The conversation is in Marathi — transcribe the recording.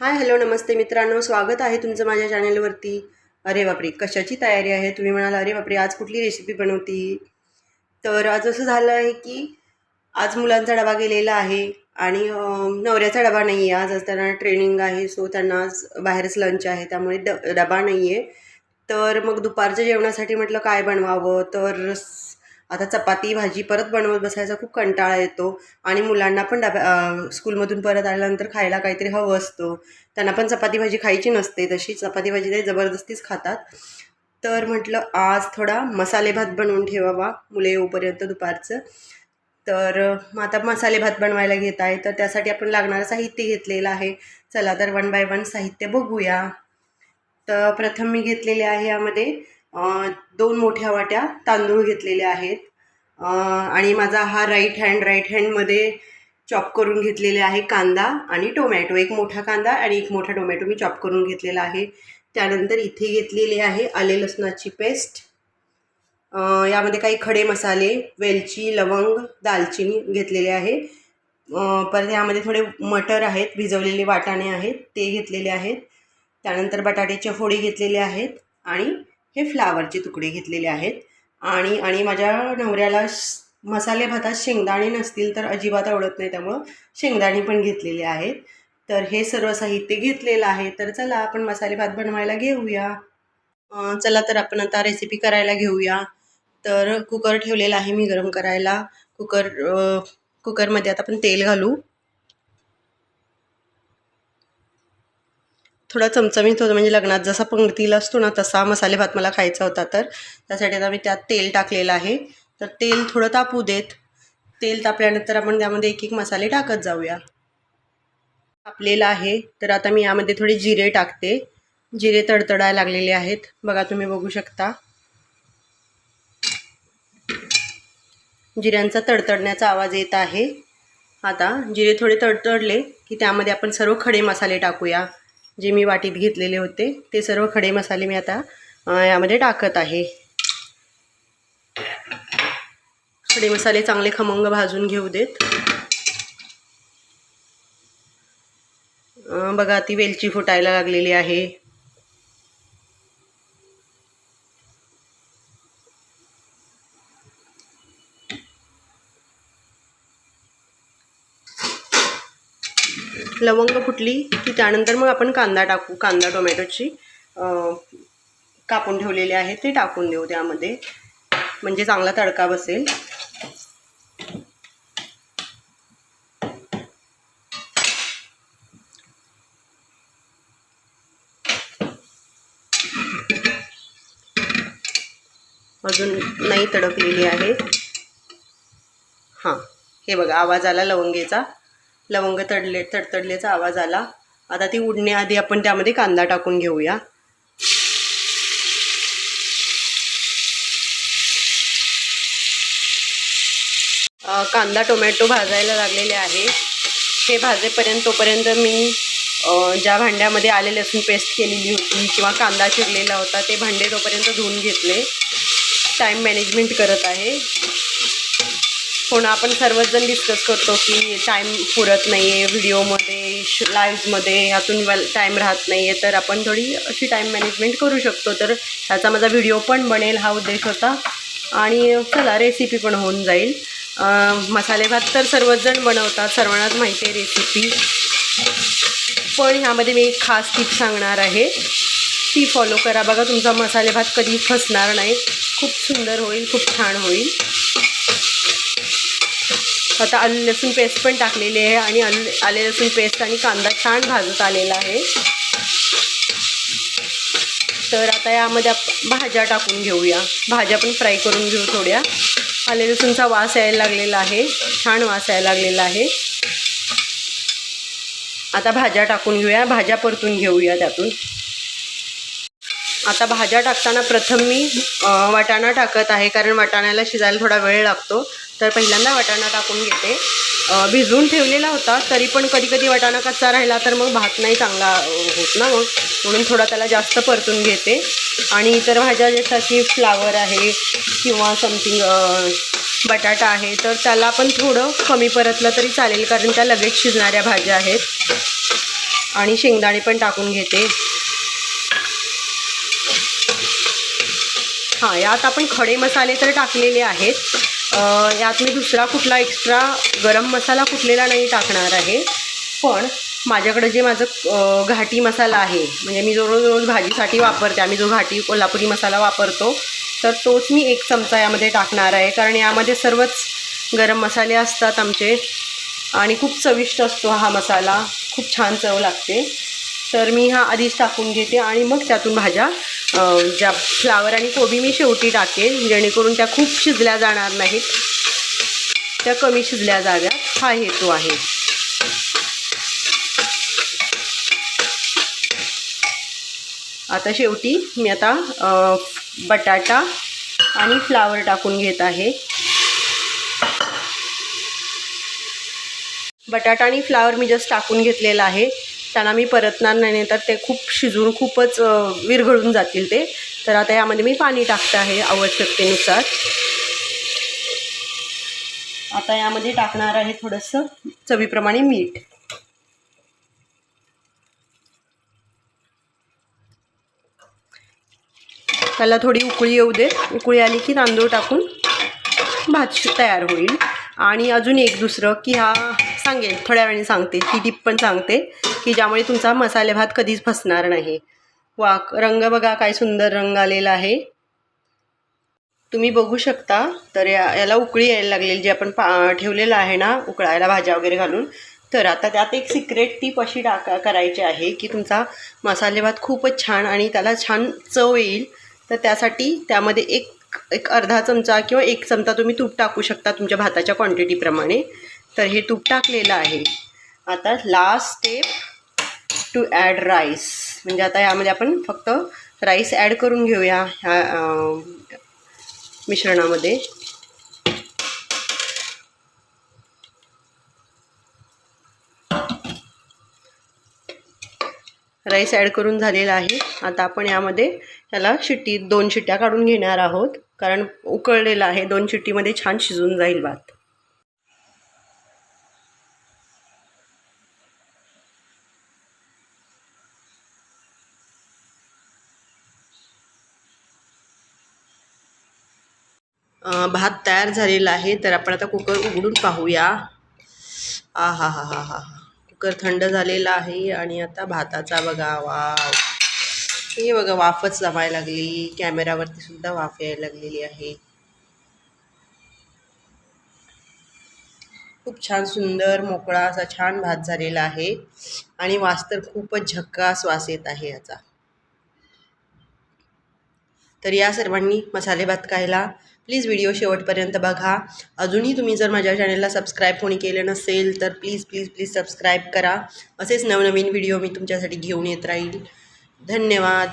हाय हॅलो नमस्ते मित्रांनो. स्वागत आहे तुमचं माझ्या चॅनलवरती. अरे बापरे कशाची तयारी आहे? तुम्ही म्हणाल अरे बापरे आज कुठली रेसिपी बनवती? तर आज असं झालं आहे की आज मुलांचा डबा गेलेला आहे आणि नवऱ्याचा डबा नाही आहे आज आज त्यांना ट्रेनिंग आहे सो त्यांना आज बाहेरच लंच आहे त्यामुळे ड डबा नाही आहे तर मग दुपारच्या जेवणासाठी म्हटलं काय बनवावं? तर आता चपाती भाजी परत बनवत बसायचा खूप कंटाळा येतो. आणि मुलांना पण डब्या स्कूलमधून परत आल्यानंतर खायला काहीतरी हवं असतं. त्यांना पण चपाती भाजी खायची नसते. तशी चपाती भाजी ते जबरदस्तीच खातात. तर म्हटलं आज थोडा मसाले भात बनवून ठेवावा. मुले येऊपर्यंत दुपारचं. तर मग आता मसाले भात बनवायला घेत आहे. तर त्यासाठी आपण लागणारं साहित्य घेतलेलं आहे. चला तर वन बाय वन साहित्य बघूया. तर प्रथम मी घेतलेले आहे यामध्ये दोन मोठ्या वाट्या तांदूळ घेतलेले आहेत. आणि माझा हा राईट हँड राईट हँडमध्ये चॉप करून घेतलेले आहे कांदा आणि टोमॅटो एक मोठा कांदा आणि एक मोठा टोमॅटो मी चॉप करून घेतलेला आहे. त्यानंतर इथे घेतलेली आहे आले लसणाची पेस्ट यामध्ये काही खडे मसाले वेलची लवंग दालचिनी घेतलेले आहे. परत यामध्ये थोडे मटर आहेत भिजवलेले वाटाणे आहेत ते घेतलेले आहेत. त्यानंतर बटाट्याच्या फोडी घेतलेले आहेत. आणि हे फ्लावरचे तुकडे घेतलेले आहेत. आणि आणि माझ्या नवऱ्याला श- मसाले भातात शेंगदाणे नसतील तर अजिबात आवडत नाही त्यामुळं शेंगदाणे पण घेतलेले आहेत. तर हे सर्व साहित्य घेतलेलं आहे. तर चला आपण मसाले भात बनवायला घेऊया. चला तर आपण आता रेसिपी करायला घेऊया. तर कुकर ठेवलेला आहे मी गरम करायला. कुकर कुकरमध्ये आता आपण तेल घालू. थोडा चमचमीत होतं म्हणजे लग्नात जसा पंक्तीला असतो ना तसा मसाले भात मला खायचा होता. तर त्यासाठी आता मी त्यात तेल टाकलेलं आहे. तर तेल थोडं तापू देत. तेल तापल्यानंतर आपण त्यामध्ये एक एक मसाले टाकत जाऊया. तापलेलं आहे. तर आता मी यामध्ये थोडे जिरे टाकते. जिरे तडतडायला लागलेले आहेत. बघा तुम्ही बघू शकता. जिऱ्यांचा तडतडण्याचा आवाज येत आहे. आता जिरे थोडे तडतडले की त्यामध्ये आपण सर्व खडे मसाले टाकूया. जे मी वाटीत घेतलेले होते ते सर्व खडे मसाले मी आता यामध्ये टाकत आहे. खडे मसाले चांगले खमंग भाजून घेऊ देत. बघा ती वेलची फुटायला लागलेली आहे. लवंग फुटली की त्यानंतर मग आपण कांदा टाकू कांदा टोमॅटोची कापून ठेवलेले आहे ते टाकून देऊ त्यामध्ये. म्हणजे चांगला तडका बसेल. अजून नाही तडकलेली आहे. हां हे बघा आवाज आला लवंगेचा लवंग तडले तडतडल्याचा आवाज आला. आता ती उडण्याआधी आपण त्यामध्ये कांदा टाकून घेऊया. कांदा टोमॅटो भाजायला लागलेले आहे. हे भाजेपर्यंत तोपर्यंत मी ज्या भांड्यामध्ये आले लसूण पेस्ट केलेली होती किंवा कांदा चिरलेला होता ते भांडे तोपर्यंत धुवून घेतले. टाईम मॅनेजमेंट करत आहे. हो ना आपण सर्वचजण डिस्कस करतो की टाईम पुरत नाही आहे व्हिडिओमध्ये श लाईव्हमध्ये ह्यातून वेल टाईम राहत नाही आहे तर आपण थोडी अशी टाईम मॅनेजमेंट करू शकतो. तर ह्याचा माझा व्हिडिओ पण बनेल हा उद्देश होता. आणि चला रेसिपी पण होऊन जाईल. मसालेभात मसाले भात तर सर्वच जण बनवतात सर्वांनाच माहिती आहे रेसिपी पण ह्यामध्ये मी एक खास टीप सांगणार आहे. ती फॉलो करा. बघा तुमचा मसाले भात कधी फसणार नाही. खूप सुंदर होईल खूप छान होईल. आता आले लसूण पेस्ट पण टाकलेली आहे आणि आले आले लसूण पेस्ट आणि कांदा छान भाजत आलेला आहे. तर आता यामध्ये भाज्या टाकून घेऊया. भाज्या पण फ्राय करून घेऊ थोड्या. आले लसूणचा वास यायला लागलेला आहे. छान वास यायला लागलेला आहे. आता भाज्या टाकून घेऊया. भाज्या परतून घेऊया त्यातून. आता भाज्या टाकताना प्रथम मी वाटाणा टाकत आहे. कारण वाटाण्याला शिजायला थोडा वेळ लागतो. तर पहिल्यांदा वाटाणा टाकून घेते. भिजवून ठेवलेला होता तरी पण कधी कधी वाटाणा कच्चा राहिला तर मग भात नाही चांगला होत ना मग. म्हणून थोडा त्याला जास्त परतून घेते. आणि इतर भाज्या जसं की फ्लावर आहे किंवा समथिंग बटाटा आहे तर त्याला पण थोडं कमी परतलं तरी चालेल कारण त्या लगेच शिजणाऱ्या भाज्या आहेत. आणि शेंगदाणे पण टाकून घेते. हां यात आपण खडे मसाले तर टाकलेले आहेत. यात मी दुसरा कुठला एक्स्ट्रा गरम मसाला कुठलेला नाही टाकणार आहे. पण माझ्याकडे जे माझं घाटी मसाला आहे म्हणजे मी जो रोज रोज भाजीसाठी वापरते आम्ही जो घाटी कोल्हापुरी मसाला वापरतो तर तोच मी एक चमचा यामध्ये टाकणार आहे. कारण यामध्ये सर्वच गरम मसाले असतात आमचे आणि खूप चविष्ट असतो हा मसाला. खूप छान चव लागते. तर मी हा आधीच टाकून घेते आणि मग त्यातून भाज्या ज्या फ्लावर आणि कोबी मी शेवटी टाकेन जेणेकरून त्या खूप शिजल्या जाणार नाहीत. त्या कमी शिजल्या जाव्यात. हा हेतू आहे. आता शेवटी मी आता बटाटा आणि फ्लावर टाकून घेत आहे. बटाटा आणि फ्लावर मी जस्ट टाकून घेतलेला आहे. त्यांना मी परतणार नाही तर ते खूप शिजून खूपच विरघळून जातील ते. तर आता यामध्ये मी पाणी टाकते आहे आवश्यकतेनुसार. आता यामध्ये टाकणार आहे थोडंसं चवीप्रमाणे मीठ. त्याला थोडी उकळी येऊ दे. उकळी आली की तांदूळ टाकून भात तयार होईल. आणि अजून एक दुसरं की हा सांगेल थोड्या वेळाने सांगते. ती टिप पण सांगते. की ज्यामुळे तुमचा मसाले भात कधीच फसणार नाही. वा रंग बघा काय सुंदर रंग आलेला आहे. तुम्ही बघू शकता तर या याला उकळी यायला लागलेली जी आपण पा ठेवलेलं आहे ना उकळायला भाज्या वगैरे घालून. तर आता त्यात एक सिक्रेट टीप अशी टाका करायची आहे की तुमचा मसाले भात खूपच छान आणि त्याला छान चव येईल. तर त्यासाठी त्यामध्ये एक एक अर्धा चमचा किंवा एक चमचा तुम्ही तूप टाकू शकता तुमच्या भाताच्या क्वांटिटीप्रमाणे तर हे तूप टाकलेलं आहे. आता last step to add rice म्हणजे आता यामध्ये आपण फक्त राईस ॲड करून घेऊया ह्या मिश्रणामध्ये. राईस ॲड करून झालेला आहे. आता आपण यामध्ये त्याला शिट्टी दोन शिट्ट्या काढून घेणार आहोत. कारण उकळलेलं आहे दोन शिट्टीमध्ये छान शिजून जाईल भात. भात तयार झालेला आहे तर आपण आता कुकर उघडून पाहूया. आ हा हा हा हा कुकर थंड झालेला आहे आणि आता भाताचा बघा वाव. हे बघा वाफच जमायला लागली. कॅमेरावरती सुद्धा वाफ यायला लागलेली आहे. खूप छान सुंदर मोकळा असा छान भात झालेला आहे. आणि वास तर खूपच झक्कास वास येत आहे याचा. तर या सर्वांनी मसाले भात खायला प्लीज व्हिडिओ शेवटपर्यंत बघा. अजूनही तुम्ही जर माझ्या चॅनलला सबस्क्राईब कोणी केलं नसेल तर प्लीज प्लीज प्लीज सबस्क्राईब करा. असेच नवनवीन व्हिडिओ मी तुमच्यासाठी घेऊन येत राहील. धन्यवाद.